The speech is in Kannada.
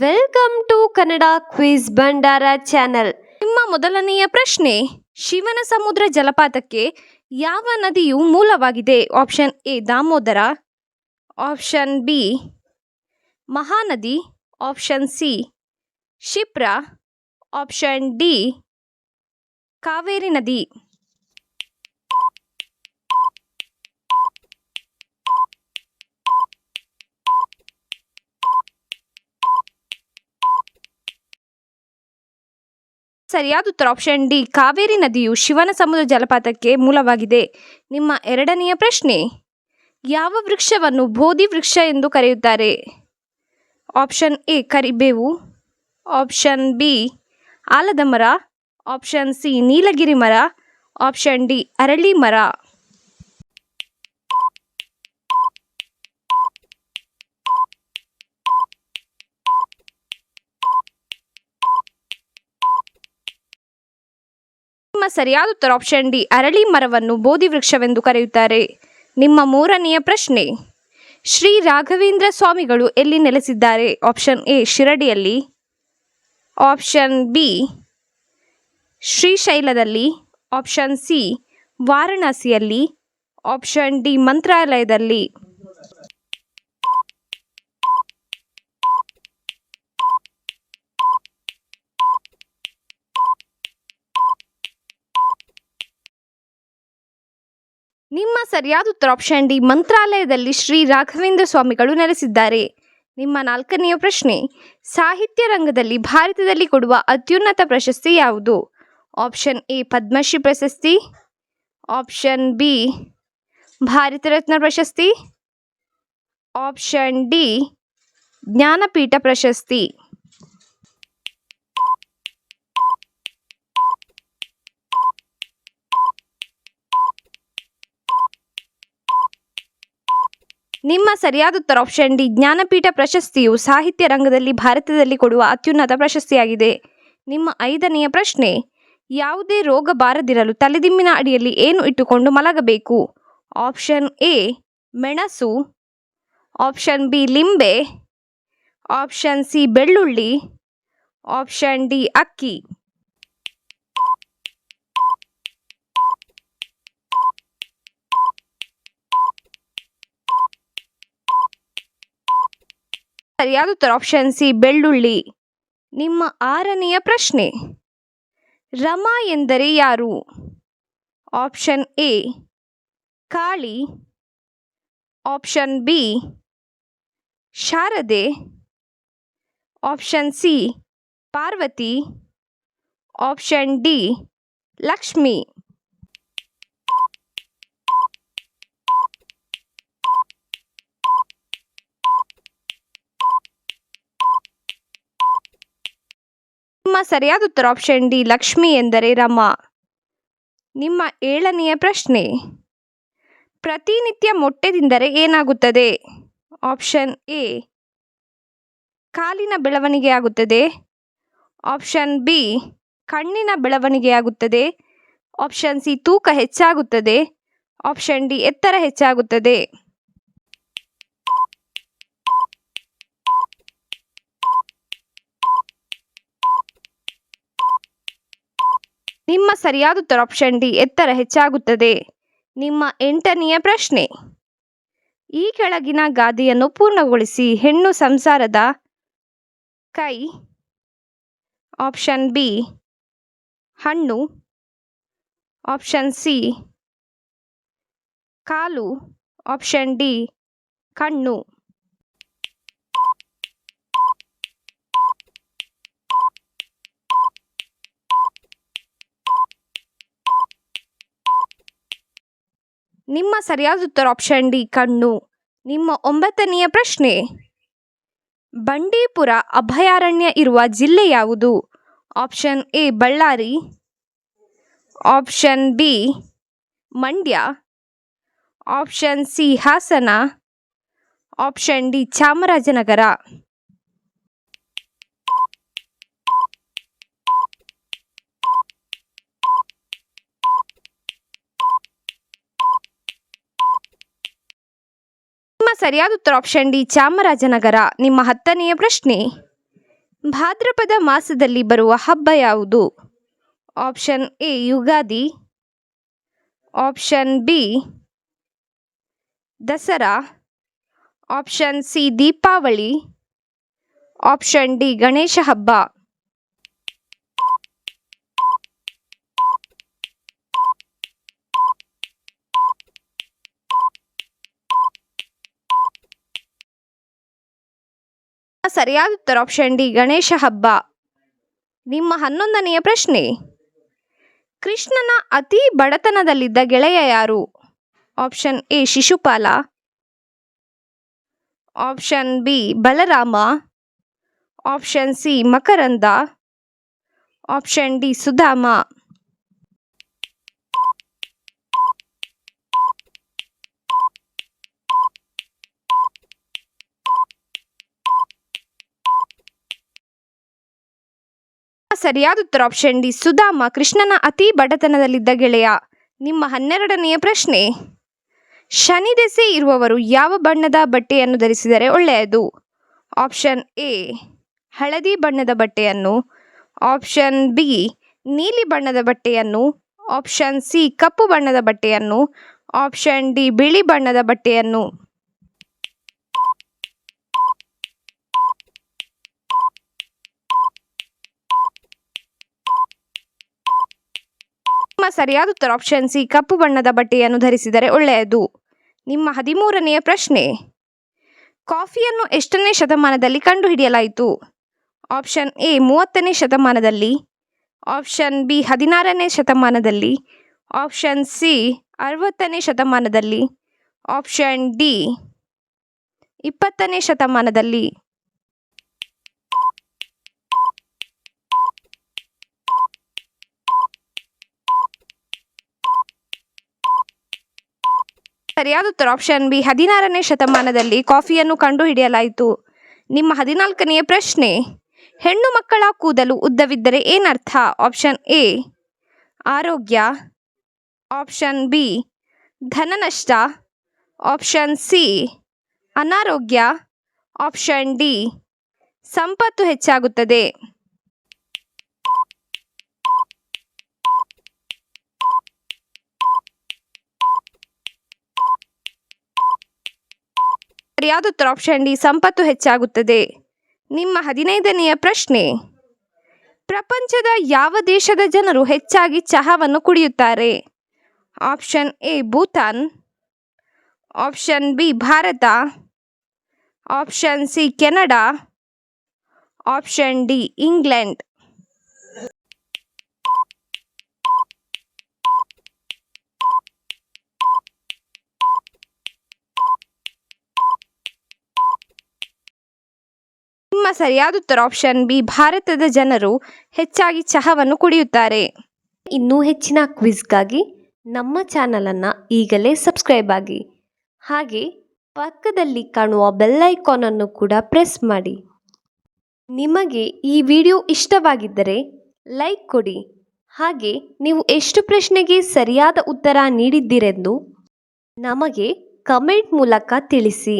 ವೆಲ್ಕಮ್ ಟು ಕನ್ನಡ ಕ್ವಿಜ್ ಭಂಡಾರ ಚಾನೆಲ್ ನಿಮ್ಮ ಮೊದಲನೆಯ ಪ್ರಶ್ನೆ, ಶಿವನ ಸಮುದ್ರ ಜಲಪಾತಕ್ಕೆ ಯಾವ ನದಿಯು ಮೂಲವಾಗಿದೆ? Option A Damodar. Option B Mahanadi. Option C Shipra option D Kaveri ನದಿ. ಸರಿಯಾದ ಉತ್ತರ ಆಪ್ಷನ್ ಡಿ ಕಾವೇರಿ ನದಿಯು ಶಿವನ ಸಮುದ್ರ ಜಲಪಾತಕ್ಕೆ ಮೂಲವಾಗಿದೆ. ನಿಮ್ಮ ಎರಡನೆಯ ಪ್ರಶ್ನೆ, ಯಾವ ವೃಕ್ಷವನ್ನು ಬೋಧಿ ವೃಕ್ಷ ಎಂದು ಕರೆಯುತ್ತಾರೆ? ಆಪ್ಷನ್ ಎ ಕರಿಬೇವು. ಆಪ್ಷನ್ ಬಿ ಆಲದ ಮರ. ಆಪ್ಷನ್ ಸಿ ನೀಲಗಿರಿ ಮರ. ಆಪ್ಷನ್ ಡಿ ಅರಳಿ ಮರ. ಸರಿಯಾದ ಉತ್ತರ ಆಪ್ಷನ್ ಡಿ, ಅರಳಿ ಮರವನ್ನು ಬೋಧಿ ವೃಕ್ಷವೆಂದು ಕರೆಯುತ್ತಾರೆ. ನಿಮ್ಮ ಮೂರನೆಯ ಪ್ರಶ್ನೆ, ಶ್ರೀ ರಾಘವೇಂದ್ರ ಸ್ವಾಮಿಗಳು ಎಲ್ಲಿ ನೆಲೆಸಿದ್ದಾರೆ? ಆಪ್ಷನ್ ಎ, ಶಿರಡಿಯಲ್ಲಿ. ಆಪ್ಷನ್ ಬಿ, ಶ್ರೀಶೈಲದಲ್ಲಿ. ಆಪ್ಷನ್ ಸಿ, ವಾರಣಾಸಿಯಲ್ಲಿ. ಆಪ್ಷನ್ ಡಿ, ಮಂತ್ರಾಲಯದಲ್ಲಿ. ನಿಮ್ಮ ಸರಿಯಾದ ಉತ್ತರ ಆಪ್ಷನ್ ಡಿ ಮಂತ್ರಾಲಯದಲ್ಲಿ ಶ್ರೀ ರಾಘವೇಂದ್ರ ಸ್ವಾಮಿಗಳು ನೆಲೆಸಿದ್ದಾರೆ. ನಿಮ್ಮ ನಾಲ್ಕನೆಯ ಪ್ರಶ್ನೆ, ಸಾಹಿತ್ಯ ರಂಗದಲ್ಲಿ ಭಾರತದಲ್ಲಿ ಕೊಡುವ ಅತ್ಯುನ್ನತ ಪ್ರಶಸ್ತಿ ಯಾವುದು? ಆಪ್ಷನ್ ಎ ಪದ್ಮಶ್ರೀ ಪ್ರಶಸ್ತಿ. ಆಪ್ಷನ್ ಬಿ ಭಾರತ ರತ್ನ ಪ್ರಶಸ್ತಿ. ಆಪ್ಷನ್ ಡಿ ಜ್ಞಾನಪೀಠ ಪ್ರಶಸ್ತಿ. ನಿಮ್ಮ ಸರಿಯಾದ ಉತ್ತರ ಆಪ್ಷನ್ ಡಿ ಜ್ಞಾನಪೀಠ ಪ್ರಶಸ್ತಿಯು ಸಾಹಿತ್ಯ ರಂಗದಲ್ಲಿ ಭಾರತದಲ್ಲಿ ಕೊಡುವ ಅತ್ಯುನ್ನತ ಪ್ರಶಸ್ತಿಯಾಗಿದೆ. ನಿಮ್ಮ ಐದನೆಯ ಪ್ರಶ್ನೆ, ಯಾವುದೇ ರೋಗ ಬಾರದಿರಲು ತಲೆದಿಂಬಿನ ಅಡಿಯಲ್ಲಿ ಏನು ಇಟ್ಟುಕೊಂಡು ಮಲಗಬೇಕು? ಆಪ್ಷನ್ ಎ ಮೆಣಸು. ಆಪ್ಷನ್ ಬಿ ಲಿಂಬೆ. ಆಪ್ಷನ್ ಸಿ ಬೆಳ್ಳುಳ್ಳಿ. ಆಪ್ಷನ್ ಡಿ ಅಕ್ಕಿ. ಸರಿಯಾದ ಉತ್ತರ ಆಪ್ಷನ್ ಸಿ ಬೆಳ್ಳುಳ್ಳಿ. ನಿಮ್ಮ ಆರನೆಯ ಪ್ರಶ್ನೆ. ರಮಾ ಎಂದರೆ ಯಾರು? Option A Kali. Option B Sharada. Option C Parvati. Option D Lakshmi. ಸರಿಯಾದ ಉತ್ತರ ಆಪ್ಷನ್ ಡಿ ಲಕ್ಷ್ಮಿ ಎಂದರೆ ರಮ. ನಿಮ್ಮ ಏಳನೆಯ ಪ್ರಶ್ನೆ. ಪ್ರತಿನಿತ್ಯ ಮೊಟ್ಟೆ ತಿಂದರೆ ಏನಾಗುತ್ತದೆ? ಆಪ್ಷನ್ ಎ ಕಾಲಿನ ಬೆಳವಣಿಗೆಯಾಗುತ್ತದೆ ಆಪ್ಷನ್ ಬಿ ಕಣ್ಣಿನ ಬೆಳವಣಿಗೆಯಾಗುತ್ತದೆ ಆಪ್ಷನ್ ಸಿ ತೂಕ ಹೆಚ್ಚಾಗುತ್ತದೆ. ಆಪ್ಷನ್ ಡಿ ಎತ್ತರ ಹೆಚ್ಚಾಗುತ್ತದೆ. ನಿಮ್ಮ ಸರಿಯಾದ ಉತ್ತರ ಆಪ್ಷನ್ ಡಿ ಎತ್ತರ ಹೆಚ್ಚಾಗುತ್ತದೆ. ನಿಮ್ಮ ಎಂಟನೆಯ ಪ್ರಶ್ನೆ. ಈ ಕೆಳಗಿನ ಗಾದೆಯನ್ನು ಪೂರ್ಣಗೊಳಿಸಿ ಹೆಣ್ಣು ಸಂಸಾರದ ಕೈ. ಆಪ್ಷನ್ ಬಿ ಹಣ್ಣು. ಆಪ್ಷನ್ ಸಿ ಕಾಲು. ಆಪ್ಷನ್ ಡಿ ಕಣ್ಣು. ನಿಮ್ಮ ಸರಿಯಾದ ಉತ್ತರ ಆಪ್ಷನ್ ಡಿ, ಕಣ್ಣು. ನಿಮ್ಮ ಒಂಬತ್ತನೆಯ ಪ್ರಶ್ನೆ. ಬಂಡೀಪುರ ಅಭಯಾರಣ್ಯ ಇರುವ ಜಿಲ್ಲೆ ಯಾವುದು? Option A, Ballari. Option B, Mandya. Option C, Hassan. Option D, Chamarajanagar ನಿಮ್ಮ ಸರಿಯಾದ ಉತ್ತರ ಆಪ್ಷನ್ ಡಿ ಚಾಮರಾಜನಗರ. ನಿಮ್ಮ ಹತ್ತನೆಯ ಪ್ರಶ್ನೆ, ಭಾದ್ರಪದ ಮಾಸದಲ್ಲಿ ಬರುವ ಹಬ್ಬ ಯಾವುದು? Option A, Ugadi. Option B, Dasara. Option C, Deepavali. Option D, Ganesha ಹಬ್ಬ. ಸರಿಯಾದ ಉತ್ತರ ಆಪ್ಷನ್ ಡಿ ಗಣೇಶ ಹಬ್ಬ. ನಿಮ್ಮ ಹನ್ನೊಂದನೆಯ ಪ್ರಶ್ನೆ. ಕೃಷ್ಣನ ಅತಿ ಬಡತನದಲ್ಲಿದ್ದ ಗೆಳೆಯ ಯಾರು? Option A Shishupala. Option B Balarama. Option C Makaranda. Option D Sudama. ಸರಿಯಾದ ಉತ್ತರ ಆಪ್ಷನ್ ಡಿ. ಸುಧಾಮ ಕೃಷ್ಣನ ಅತಿ ಬಡತನದಲ್ಲಿದ್ದ ಗೆಳೆಯ. ನಿಮ್ಮ ಹನ್ನೆರಡನೆಯ ಪ್ರಶ್ನೆ. ಶನಿ ದೆಸೆ ಇರುವವರು ಯಾವ ಬಣ್ಣದ ಬಟ್ಟೆಯನ್ನು ಧರಿಸಿದರೆ ಒಳ್ಳೆಯದು? ಆಪ್ಷನ್ ಎ, ಹಳದಿ ಬಣ್ಣದ ಬಟ್ಟೆಯನ್ನು. ಆಪ್ಷನ್ ಬಿ, ನೀಲಿ ಬಣ್ಣದ ಬಟ್ಟೆಯನ್ನು. ಆಪ್ಷನ್ ಸಿ, ಕಪ್ಪು ಬಣ್ಣದ ಬಟ್ಟೆಯನ್ನು. ಆಪ್ಷನ್ ಡಿ, ಬಿಳಿ ಬಣ್ಣದ ಬಟ್ಟೆಯನ್ನು. ಸರಿಯಾದ ಉತ್ತರ ಆಪ್ಷನ್ ಸಿ ಕಪ್ಪು ಬಣ್ಣದ ಬಟ್ಟೆಯನ್ನು ಧರಿಸಿದರೆ ಒಳ್ಳೆಯದು. ನಿಮ್ಮ ಹದಿಮೂರನೆಯ ಪ್ರಶ್ನೆ. ಕಾಫಿಯನ್ನು ಎಷ್ಟನೇ ಶತಮಾನದಲ್ಲಿ ಕಂಡುಹಿಡಿಯಲಾಯಿತು? ಆಪ್ಷನ್ ಎ ಮೂವತ್ತನೇ ಶತಮಾನದಲ್ಲಿ. ಆಪ್ಷನ್ ಬಿ ಹದಿನಾರನೇ ಶತಮಾನದಲ್ಲಿ. ಆಪ್ಷನ್ ಸಿ ಅರವತ್ತನೇ ಶತಮಾನದಲ್ಲಿ. ಆಪ್ಷನ್ ಡಿ ಇಪ್ಪತ್ತನೇ ಶತಮಾನದಲ್ಲಿ. ಸರಿಯಾದ ಉತ್ತರ ಆಪ್ಷನ್ ಬಿ, ಹದಿನಾರನೇ ಶತಮಾನದಲ್ಲಿ ಕಾಫಿಯನ್ನು ಕಂಡುಹಿಡಿಯಲಾಯಿತು. ನಿಮ್ಮ ಹದಿನಾಲ್ಕನೆಯ ಪ್ರಶ್ನೆ, ಹೆಣ್ಣು ಮಕ್ಕಳ ಕೂದಲು ಉದ್ದವಿದ್ದರೆ ಏನರ್ಥ? ಆಪ್ಷನ್ ಎ, ಆರೋಗ್ಯ. ಆಪ್ಷನ್ ಬಿ ಧನನಷ್ಟ ಆಪ್ಷನ್ ಸಿ, ಅನಾರೋಗ್ಯ. ಆಪ್ಷನ್ ಡಿ, ಸಂಪತ್ತು ಹೆಚ್ಚಾಗುತ್ತದೆ. ಉತ್ತರ ಆಪ್ಷನ್ ಡಿ ಸಂಪತ್ತು ಹೆಚ್ಚಾಗುತ್ತದೆ. ನಿಮ್ಮ ಹದಿನೈದನೆಯ ಪ್ರಶ್ನೆ. ಪ್ರಪಂಚದ ಯಾವ ದೇಶದ ಜನರು ಹೆಚ್ಚಾಗಿ ಚಹಾವನ್ನು ಕುಡಿಯುತ್ತಾರೆ? Option A Bhutan. Option B Bharata. Option C Canada. Option D England. ಸರಿಯಾದ ಉತ್ತರ ಆಪ್ಷನ್ ಬಿ ಭಾರತದ ಜನರು ಹೆಚ್ಚಾಗಿ ಚಹಾವನ್ನು ಕುಡಿಯುತ್ತಾರೆ. ಇನ್ನೂ ಹೆಚ್ಚಿನ ಕ್ವಿಜ್ಗಾಗಿ ನಮ್ಮ ಚಾನಲನ್ನು ಈಗಲೇ ಸಬ್ಸ್ಕ್ರೈಬ್ ಆಗಿ. ಹಾಗೆ ಪಕ್ಕದಲ್ಲಿ ಕಾಣುವ ಬೆಲ್ ಐಕಾನನ್ನು ಕೂಡ ಪ್ರೆಸ್ ಮಾಡಿ. ನಿಮಗೆ ಈ ವಿಡಿಯೋ ಇಷ್ಟವಾಗಿದ್ದರೆ ಲೈಕ್ ಕೊಡಿ. ಹಾಗೆ ನೀವು ಎಷ್ಟು ಪ್ರಶ್ನೆಗೆ ಸರಿಯಾದ ಉತ್ತರ ನೀಡಿದ್ದೀರೆಂದು ನಮಗೆ ಕಮೆಂಟ್ ಮೂಲಕ ತಿಳಿಸಿ.